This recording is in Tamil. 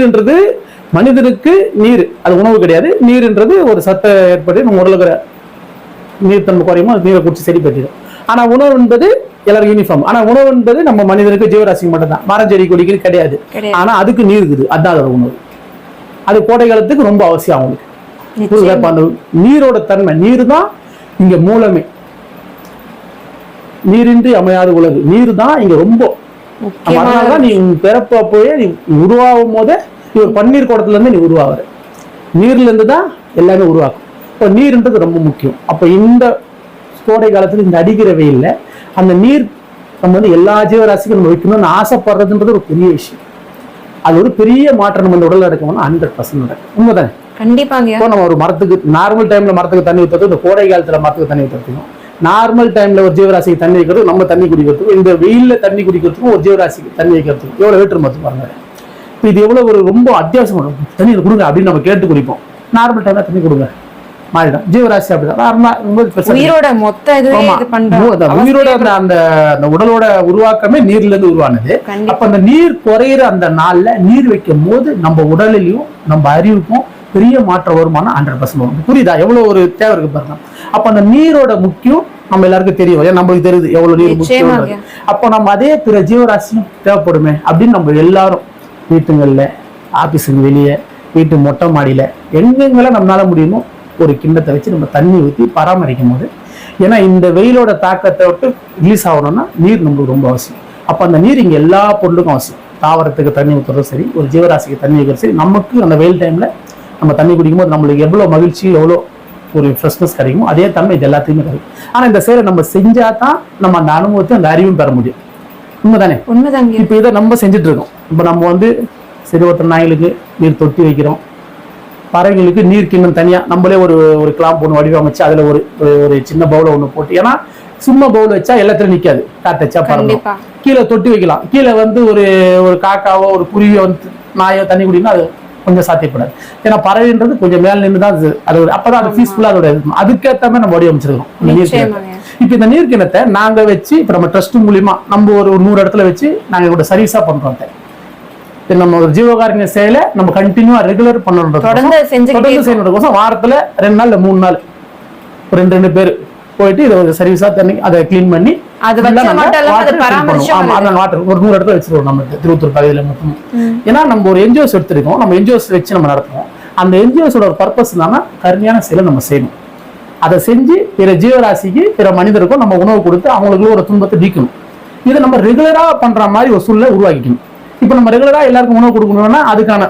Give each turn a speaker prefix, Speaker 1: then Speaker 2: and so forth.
Speaker 1: நீர்ன்றது மனிதனுக்கு நீர் அது உணவு கிடையாது. நீர்ன்றது ஒரு சத்த ஏற்பட்டு நம்ம உடலுக்கு நீர் தன்மை குறையுமோ அது நீரை குடிச்சு சரி பற்றிடும் ஆனா உணவு என்பது எல்லாரும் யூனிஃபார்ம் ஆனா உணவு என்பது நம்ம மனிதனுக்கு ஜீவராசிக்கு மட்டும்தான். மரம் செடி கொடிக்கு கிடையாது. ஆனா அதுக்கு நீர் இருக்குது. அதான் அதோட உணவு. அது கோடை காலத்துக்கு ரொம்ப அவசியம் அவங்களுக்கு. நீரோட தன்மை. நீர் தான் இங்க மூலமே. நீரின்றி அமையாத உலகு. நீர் தான் இங்க ரொம்ப அதனாலதான் நீ பிறப்பு அப்போயே நீ உருவாகும் போதே ஒரு பன்னீர் குடத்துல இருந்து நீ உருவாகுற. நீர்ல இருந்து தான் எல்லாமே உருவாக்கும். இப்போ நீர்ன்றது ரொம்ப முக்கியம். அப்ப இந்த கோடை காலத்துல இந்த அடிக்கிற வெயில்ல அந்த நீர் நம்ம வந்து எல்லா ஜீவராசிக்கும் நம்ம வைக்கணும்னு ஆசைப்படுறதுன்றது ஒரு பெரிய விஷயம். அது ஒரு பெரிய மாற்றம் நம்ம இந்த உடல் நடக்கணும்னா ஹண்ட்ரட் பர்சன்ட் நடக்கும். உண்மைதானே?
Speaker 2: கண்டிப்பாங்க.
Speaker 1: இப்போ நம்ம ஒரு மரத்துக்கு நார்மல் டைம்ல மரத்துக்கு தண்ணி ஊற்றுறது இந்த கோடை காலத்துல மரத்துக்கு தண்ணி ஊற்றுறதுக்கும் நார்மல் டைம்ல ஒரு ஜீவராசிக்கு தண்ணி வைக்கிறது நம்ம தண்ணி குடிக்கிறதுக்கும் இந்த வெயில்ல தண்ணி குடிக்கிறதுக்கும் ஒரு ஜீவராசிக்கு தண்ணி வைக்கிறதுக்கும் எவ்வளவு வேற்று மத்து பாருங்க. இப்போ இது எவ்வளவு ஒரு ரொம்ப அத்தியாவசியம் தண்ணி கொடுங்க அப்படின்னு நம்ம கேட்டு குடிப்போம். நார்மல் டைம்ல தண்ணி கொடுங்க. மாறிடும் ஜீவராசி அப்படிதான்.
Speaker 2: உயிரோட மொத்த
Speaker 1: அந்த உயிரோட அந்த அந்த அந்த உடலோட உருவாக்கமே நீர்ல இருந்து உருவானது. அப்ப அந்த நீர் குறையிற அந்த நாள்ல நீர் வைக்கும் போது நம்ம உடலிலையும் நம்ம அறிவுக்கும் பெரிய மாற்றம் வருமானம் ஹண்ட்ரட் பர்சன்ட் வரும். புரியுதா? எவ்வளவு ஒரு தேவை இருக்கு பாருங்க. அப்ப அந்த நீரோட முக்கியம் நம்ம எல்லாருக்கும் தெரியும். ஏன் நம்மளுக்கு தெரியுது எவ்வளவு நீர் முக்கியம் அப்போ நம்ம அதே பிற ஜீவராசியும் தேவைப்படுமே அப்படின்னு நம்ம எல்லாரும் வீட்டுங்கள்ல ஆபீஸுக்கு வெளியே வீட்டு மொட்டை மாடியில எங்கெங்கெல்லாம் நம்மளால முடியுமோ ஒரு கிண்ணத்தை வச்சு நம்ம தண்ணி ஊற்றி பராமரிக்கும் போது ஏன்னா இந்த வெயிலோட தாக்கத்தை விட்டு ரிலீஸ் ஆகணும்னா நீர் நம்மளுக்கு ரொம்ப அவசியம். அப்போ அந்த நீர் இங்கே எல்லா பொருளுக்கும் அவசியம். தாவரத்துக்கு தண்ணி ஊற்றுறதும் சரி ஒரு ஜீவராசிக்கு தண்ணி வைக்கிறது சரி நமக்கு அந்த வெயில் டைம்ல நம்ம தண்ணி குடிக்கும்போது நம்மளுக்கு எவ்வளோ மகிழ்ச்சி எவ்வளோ ஒரு ஃப்ரெஷ்னஸ் கிடைக்குமோ அதே தன்மை இது எல்லாத்தையுமே கிடைக்கும் ஆனால் இந்த செயலை நம்ம செஞ்சா தான் நம்ம அந்த அனுபவத்தை அந்த அறிவும் பெற முடியும். உண்மைதானே?
Speaker 2: உண்மைதாங்க.
Speaker 1: இப்போ இதை நம்ம செஞ்சுட்டு இருக்கோம் இப்போ நம்ம வந்து சரி ஒருத்தர் நாய்களுக்கு நீர் தொட்டி வைக்கிறோம். பறவைகளுக்கு நீர் கிண்ணம் தனியாக நம்மளே ஒரு ஒரு கிளாம்ப் ஒன்று வடிவமைச்சு அதில் ஒரு ஒரு- சின்ன பவுலை ஒன்று போட்டு ஏன்னா சும்மா பவுல் வச்சா எல்லாத்துலையும் நிற்காது காத்து வச்சா பறந்துடும்
Speaker 2: கண்டிப்பா.
Speaker 1: கீழே தொட்டி வைக்கலாம். கீழே வந்து ஒரு ஒரு காக்காவோ ஒரு குருவியோ வந்து நாயோ தண்ணி குடினா அது கொஞ்சம் சாத்தியப்படாது. ஏன்னா பறவைன்றது கொஞ்சம் மேல நின்று தான் அது அது ஒரு அப்பதான் அது பீஸ்ஃபுல்லாக அதோட அதுக்கேற்ற மாதிரி நம்ம வடிவமைச்சிருக்கோம் இந்த நீர் கிணத்தை. இப்போ இந்த நீர் கிணத்தை நாங்க வச்சு இப்போ நம்ம ட்ரஸ்ட் மூலியமா நம்ம ஒரு நூறு இடத்துல வச்சு நாங்க கூட சர்வீஸா பண்றோம் நம்ம ஒரு ஜீவகாருண்ய செயலை நம்ம கண்டினியூவா ரெகுலர் பண்ணணும்
Speaker 2: தொடர்ந்து
Speaker 1: செய்யணும் கோசம் வாரத்துல ரெண்டு நாள் மூணு நாள். ரெண்டு ரெண்டு பேர் போயிட்டு இதை சர்வீஸா தண்ணி அதை க்ளீன் பண்ணி
Speaker 2: அது மட்டும்
Speaker 1: ஒரு நூறு இடத்துல வச்சிருவோம் நம்ம திருவத்தூர் பகுதியில மொத்தம் ஏன்னா நம்ம ஒரு என்ஜிஓஸ் எடுத்திருக்கோம். நம்ம என்ஜிஓஸ் வச்சு நம்ம நடத்துவோம். அந்த என்ஜிஓஸோட ஒரு பர்பஸ் என்னன்னா கருமையான செயலை நம்ம செய்யணும். அதை செஞ்சு பிற ஜீவராசிக்கு பிற மனிதருக்கும் நம்ம உணவு கொடுத்து அவங்களுக்கு ஒரு துன்பத்தை நீக்கணும். இதை நம்ம ரெகுலரா பண்ற மாதிரி ஒரு சூழ்நிலை உருவாக்கிக்கணும். இப்போ நம்ம ரெகுலரா எல்லாருக்கும் உணவு கொடுக்கணும்னா அதுக்கான